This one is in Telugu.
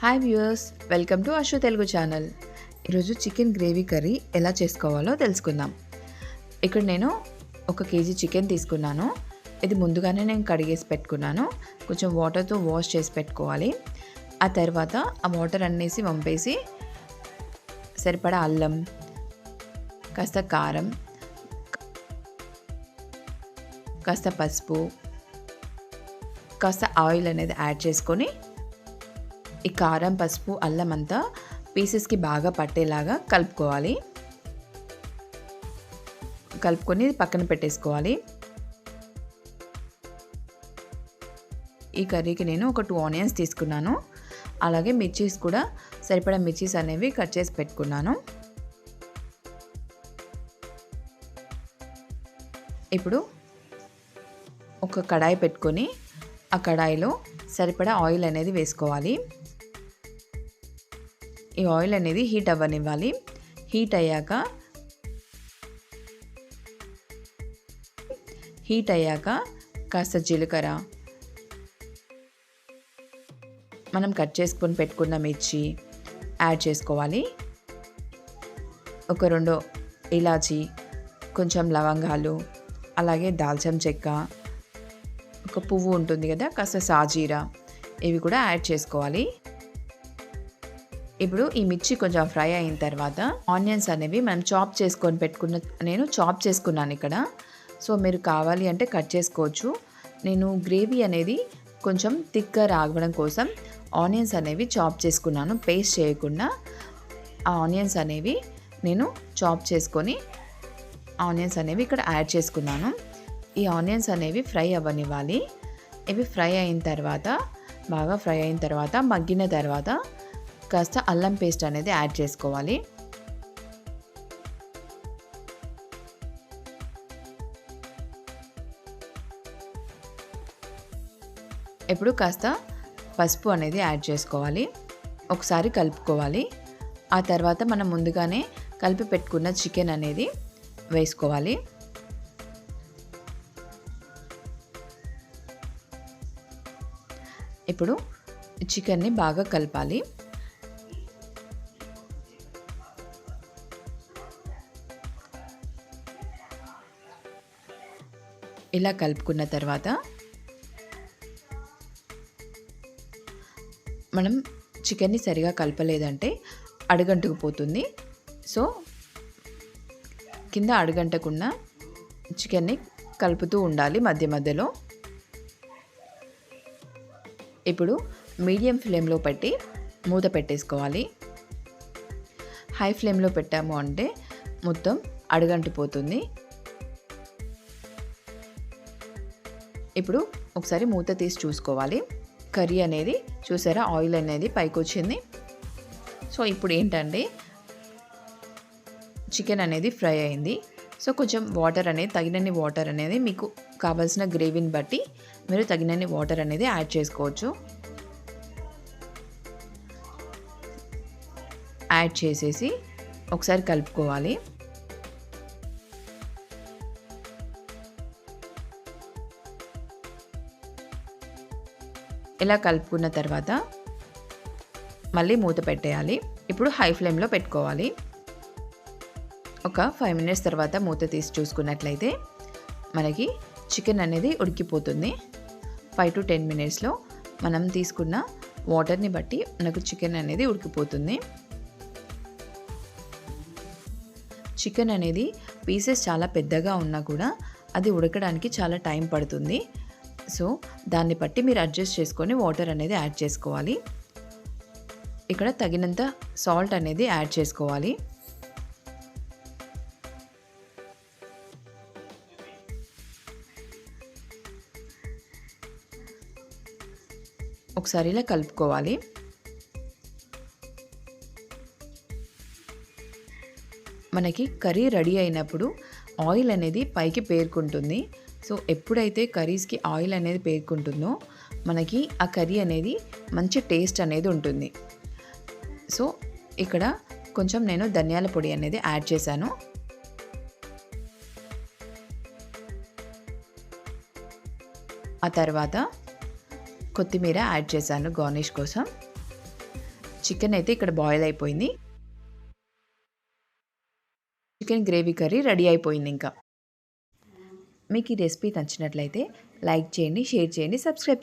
Hi viewers welcome to Ashu Telugu channel. ఈరోజు చికెన్ గ్రేవీ కర్రీ ఎలా చేసుకోవాలో తెలుసుకుందాం. ఇక్కడ నేను ఒక కేజీ చికెన్ తీసుకున్నాను. ఇది ముందుగానే నేను కడిగేసి పెట్టుకున్నాను. కొంచెం వాటర్తో వాష్ చేసి పెట్టుకోవాలి. ఆ తర్వాత ఆ వాటర్ అన్నేసి వంపేసి సరిపడా అల్లం కాస్త కారం కాస్త పసుపు కాస్త ఆయిల్ అనేది యాడ్ చేసుకొని ఈ కారం పసుపు అల్లం అంతా పీసెస్కి బాగా పట్టేలాగా కలుపుకోవాలి. కలుపుకొని పక్కన పెట్టేసుకోవాలి. ఈ కర్రీకి నేను ఒక టూ ఆనియన్స్ తీసుకున్నాను. అలాగే మిర్చీస్ కూడా సరిపడా మిర్చీస్ అనేవి కట్ చేసి పెట్టుకున్నాను. ఇప్పుడు ఒక కడాయి పెట్టుకొని ఆ కడాయిలో సరిపడా ఆయిల్ అనేది వేసుకోవాలి. ఈ ఆయిల్ అనేది హీట్ అవ్వనివ్వాలి. హీట్ అయ్యాక హీట్ అయ్యాక కాస్త జీలకర్ర. మనం కట్ చేసుకొని పెట్టుకున్న మిర్చి యాడ్ చేసుకోవాలి. ఒక రెండు ఇలాచి కొంచెం లవంగాలు అలాగే దాల్చం చెక్క ఒక పువ్వు ఉంటుంది కదా కాస్త సాజీరా ఇవి కూడా యాడ్ చేసుకోవాలి. ఇప్పుడు ఈ మిర్చి కొంచెం ఫ్రై అయిన తర్వాత ఆనియన్స్ అనేవి మనం చాప్ చేసుకొని పెట్టుకున్న నేను చాప్ చేసుకున్నాను ఇక్కడ. సో మీరు కావాలి అంటే కట్ చేసుకోవచ్చు. నేను గ్రేవీ అనేది కొంచెం థిక్గా రాగడం కోసం ఆనియన్స్ అనేవి చాప్ చేసుకున్నాను పేస్ట్ చేయకుండా. ఆ ఆనియన్స్ అనేవి నేను చాప్ చేసుకొని ఆనియన్స్ అనేవి ఇక్కడ యాడ్ చేసుకున్నాను. ఈ ఆనియన్స్ అనేవి ఫ్రై అవ్వనివ్వాలి. ఇవి ఫ్రై అయిన తర్వాత బాగా ఫ్రై అయిన తర్వాత మగ్గిన తర్వాత కాస్త అల్లం పేస్ట్ అనేది యాడ్ చేసుకోవాలి. ఇప్పుడు కాస్త పసుపు అనేది యాడ్ చేసుకోవాలి. ఒకసారి కలుపుకోవాలి. ఆ తర్వాత మనం ముందుగానే కలిపి పెట్టుకున్న చికెన్ అనేది వేసుకోవాలి. ఇప్పుడు చికెన్ని బాగా కలపాలి. ఇలా కలుపుకున్న తర్వాత మనం చికెన్ని సరిగా కలపలేదంటే అడుగంటుకుపోతుంది. సో కింద అడుగంటకుండా చికెన్ని కలుపుతూ ఉండాలి మధ్య మధ్యలో. ఇప్పుడు మీడియం ఫ్లేమ్లో పెట్టి మూత పెట్టేసుకోవాలి. హై ఫ్లేమ్లో పెట్టాము అంటే మొత్తం అడుగంటిపోతుంది ఇప్పుడు ఒకసారి మూత తీసి చూసుకోవాలి. కర్రీ అనేది చూసారా? ఆయిల్ అనేది పైకి వచ్చింది సో ఇప్పుడు ఏంటంటే చికెన్ అనేది ఫ్రై అయింది. సో కొంచెం వాటర్ అనేది తగినన్ని వాటర్ అనేది మీకు కావాల్సిన గ్రేవీని బట్టి మీరు తగినన్ని వాటర్ అనేది యాడ్ చేసుకోవచ్చు. యాడ్ చేసేసి ఒకసారి కలుపుకోవాలి. ఇలా కలుపుకున్న తర్వాత మళ్ళీ మూత పెట్టేయాలి. ఇప్పుడు హై ఫ్లేమ్లో పెట్టుకోవాలి. ఒక ఫైవ్ మినిట్స్ తర్వాత మూత తీసి చూసుకున్నట్లయితే మనకి చికెన్ అనేది ఉడికిపోతుంది. ఫైవ్ టు టెన్ మినిట్స్లో మనం తీసుకున్న వాటర్ని బట్టి మనకు చికెన్ అనేది ఉడికిపోతుంది. చికెన్ అనేది పీసెస్ చాలా పెద్దగా ఉన్నా కూడా అది ఉడకడానికి చాలా టైం పడుతుంది. సో దాన్ని బట్టి మీరు అడ్జస్ట్ చేసుకొని వాటర్ అనేది యాడ్ చేసుకోవాలి. ఇక్కడ తగినంత సాల్ట్ అనేది యాడ్ చేసుకోవాలి. ఒకసారి ఇలా కలుపుకోవాలి. మనకి కర్రీ రెడీ అయినప్పుడు ఆయిల్ అనేది పైకి పేర్కొంటుంది. సో ఎప్పుడైతే కర్రీస్కి ఆయిల్ అనేది పేర్కొంటుందో మనకి ఆ కర్రీ అనేది మంచి టేస్ట్ అనేది ఉంటుంది. సో ఇక్కడ కొంచెం నేను ధనియాల పొడి అనేది యాడ్ చేశాను. ఆ తర్వాత కొత్తిమీర యాడ్ చేశాను గార్నిష్ కోసం. చికెన్ అయితే ఇక్కడ బాయిల్ అయిపోయింది. చికెన్ గ్రేవీ కర్రీ రెడీ అయిపోయింది ఇంకా. మీకు ఈ రెసిపీ నచ్చినట్లయితే లైక్ చేయండి షేర్ చేయండి సబ్స్క్రైబ్